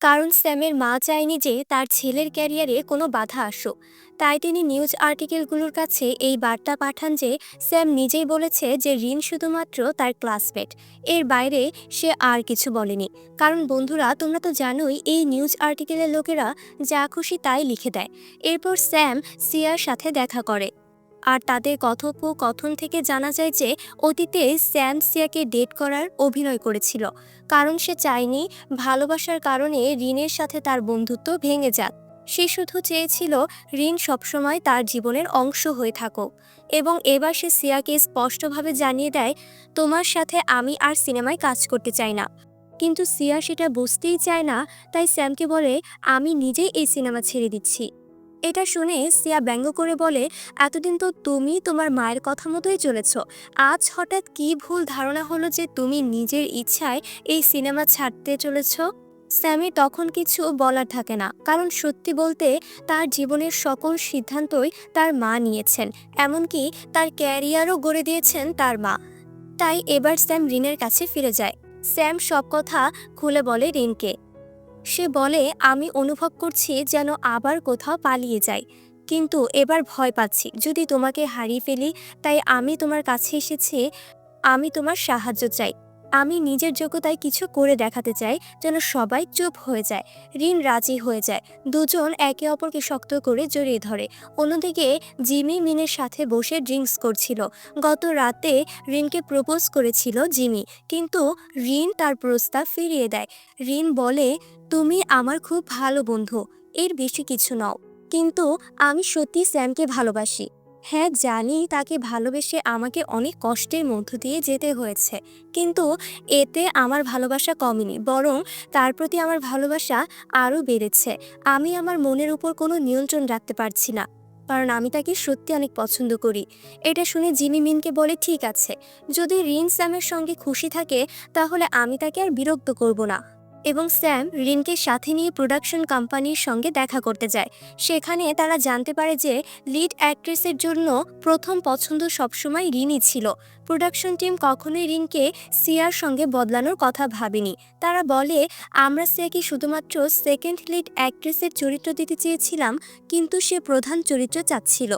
কারণ স্যামের মা চায়নি যে তার ছেলের ক্যারিয়ারে কোনো বাধা আসুক। তাই তিনি নিউজ আর্টিকেলগুলোর কাছে এই বার্তা পাঠান যে স্যাম নিজেই বলেছে যে ঋণ শুধুমাত্র তার ক্লাসমেট। এর বাইরে সে আর কিছু বলেনি। কারণ বন্ধুরা, তোমরা তো জানোই এই নিউজ আর্টিকেলের লোকেরা যা খুশি তাই লিখে দেয়। এরপর স্যাম সিয়ার সাথে দেখা করে। আর তাদের কথোপকথন থেকে জানা যায় যে অতীতে স্যাম সিয়াকে ডেট করার অভিনয় করেছিল। কারণ সে চায়নি ভালোবাসার কারণে রিনের সাথে তার বন্ধুত্ব ভেঙে যাক। সে শুধু চেয়েছিল ঋণ সবসময় তার জীবনের অংশ হয়ে থাকুক। এবং এবার সে সিয়াকে স্পষ্টভাবে জানিয়ে দেয়, তোমার সাথে আমি আর সিনেমায় কাজ করতে চাই না। কিন্তু সিয়া সেটা বুঝতেই চায় না, তাই স্যামকে বলে, আমি নিজেই এই সিনেমা ছেড়ে দিচ্ছি। এটা শুনে সিয়া ব্যঙ্গ করে বলে, এতদিন তো তুমি তোমার মায়ের কথা মতোই চলেছ। আজ হঠাৎ কি ভুল ধারণা হলো যে তুমি নিজের ইচ্ছায় এই সিনেমা ছাড়তে চলেছ? স্যামি তখন কিছু বলার থাকে না, কারণ সত্যি বলতে তার জীবনের সকল সিদ্ধান্তই তার মা নিয়েছেন, এমনকি তার ক্যারিয়ারও গড়ে দিয়েছেন তার মা। তাই এবার স্যাম রিনের কাছে ফিরে যায়। স্যাম সব কথা খুলে বলে রিনকে। সে বলে, আমি অনুভব করছি যেন আবার কোথাও পালিয়ে যাই। কিন্তু এবার ভয় পাচ্ছি। যদি তোমাকে হারিয়ে ফেলি, তাই আমি তোমার কাছে এসেছি, আমি তোমার সাহায্য চাই। আমি নিজের যোগ্যতায় কিছু করে দেখাতে চাই যেন সবাই চুপ হয়ে যায়, ঋণ রাজি হয়ে যায়। দুজন একে অপরকে শক্ত করে জড়িয়ে ধরে। অন্যদিকে জিমি মিনের সাথে বসে ড্রিঙ্কস করছিল। গত রাতে ঋণকে প্রপোজ করেছিল জিমি, কিন্তু ঋণ তার প্রস্তাব ফিরিয়ে দেয়। ঋণ বলে, তুমি আমার খুব ভালো বন্ধু, এর বেশি কিছু নও। কিন্তু আমি সত্যি স্যামকে ভালোবাসি। হ্যাঁ জানি তাকে ভালোবেসে আমাকে অনেক কষ্টের মধ্য দিয়ে যেতে হয়েছে। কিন্তু এতে আমার ভালোবাসা কমেনি, বরং তার প্রতি আমার ভালোবাসা আরও বেড়েছে। আমি আমার মনের উপর কোনো নিয়ন্ত্রণ রাখতে পারছি না, কারণ আমি তাকে সত্যি অনেক পছন্দ করি। এটা শুনে জিমি মিনকে বলে, ঠিক আছে, যদি রিন স্যামের সঙ্গে খুশি থাকে, তাহলে আমি তাকে আর বিরক্ত করব না। এবং স্যাম রিনকে সাথে নিয়ে প্রোডাকশন কোম্পানির সঙ্গে দেখা করতে যায়। সেখানে তারা জানতে পারে যে লিড অ্যাক্ট্রেসের জন্য প্রথম পছন্দ সবসময় রিনই ছিল। প্রোডাকশন টিম কখনোই রিনকে সিয়ার সঙ্গে বদলানোর কথা ভাবেনি। তারা বলে, আমরা সিয়াকে শুধুমাত্র সেকেন্ড লিড অ্যাক্ট্রেসের চরিত্র দিতে চেয়েছিলাম, কিন্তু সে প্রধান চরিত্র চাচ্ছিল।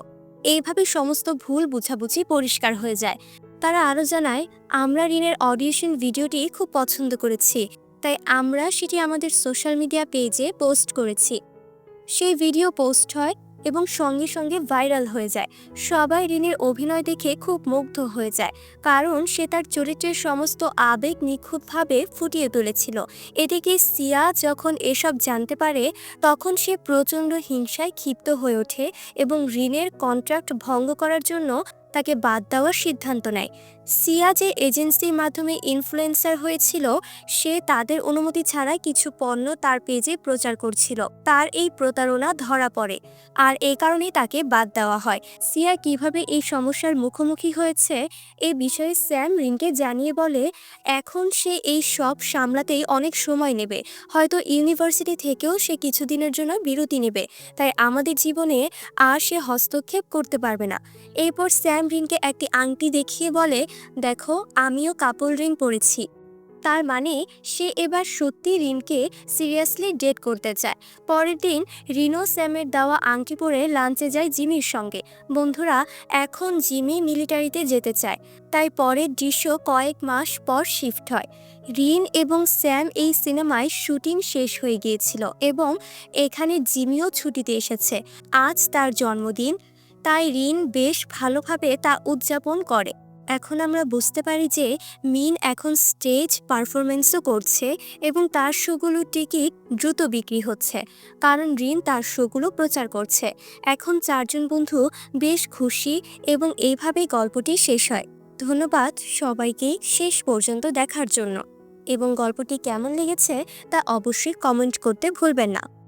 এইভাবে সমস্ত ভুল বুঝাবুঝি পরিষ্কার হয়ে যায়। তারা আরও জানায়, আমরা ঋণের অডিশন ভিডিওটি খুব পছন্দ করেছি। তাই আমরা সেটি আমাদের সোশ্যাল মিডিয়া পেজে পোস্ট করেছি। সেই ভিডিও পোস্ট হয় এবং সঙ্গে সঙ্গে ভাইরাল হয়ে যায়। সবাই রিনের অভিনয় দেখে খুব মুগ্ধ হয়ে যায়, কারণ সে তার চরিত্রের সমস্ত আবেগ নিখুঁতভাবে ফুটিয়ে তুলেছিল। এদিকে সিয়া যখন এসব জানতে পারে, তখন সে প্রচণ্ড হিংসায় ক্ষিপ্ত হয়ে ওঠে এবং রিনের কন্ট্রাক্ট ভঙ্গ করার জন্য তাকে বাদ দেওয়ার সিদ্ধান্ত নেয়। সিয়া যে এজেন্সির মাধ্যমে ইনফ্লুয়েন্সার হয়েছিল, সে তাদের অনুমতি ছাড়া কিছু পণ্য তার পেজে প্রচার করছিল। তার এই প্রতারণা ধরা পড়ে। আর এই কারণেই তাকে বাদ দেওয়া হয়। সিয়া কীভাবে এই সমস্যার মুখোমুখি হয়েছে, এ বিষয়ে স্যাম রিনকে জানিয়ে বলে, এখন সে এই সব সামলাতেই অনেক সময় নেবে। হয়তো ইউনিভার্সিটি থেকেও সে কিছুদিনের জন্য বিরতি নেবে। তাই আমাদের জীবনে আর সে হস্তক্ষেপ করতে পারবে না। এরপর স্যাম রিনকে একটি আংটি দেখিয়ে বলে দেখো, আমিও কাপল রিং পরেছি তার মানে সে এবার সত্যি রিনকে সিরিয়াসলি ডেট করতে চায়। পরের দিন রিনো স্যামের দেওয়া আংটি পরে লাঞ্চে যায় জিমির সঙ্গে। বন্ধুরা, এখন জিমি মিলিটারিতে যেতে চায়। তাই পরের দৃশ্য কয়েক মাস পর শিফট হয়। রিন এবং স্যাম এই সিনেমায় শুটিং শেষ হয়ে গিয়েছিল এবং এখানে জিমিও ছুটিতে এসেছে। আজ তার জন্মদিন। তাই রিন বেশ ভালোভাবে তা উদযাপন করে। এখন আমরা বুঝতে পারি যে মিন এখন স্টেজ পারফরমেন্সও করছে এবং তার শোগুলোর টিকিট দ্রুত বিক্রি হচ্ছে, কারণ রিন তার শোগুলো প্রচার করছে। এখন চারজন বন্ধু বেশ খুশি এবং এইভাবেই গল্পটি শেষ হয়। ধন্যবাদ সবাইকে শেষ পর্যন্ত দেখার জন্য। এবং গল্পটি কেমন লেগেছে তা অবশ্যই কমেন্ট করতে ভুলবেন না।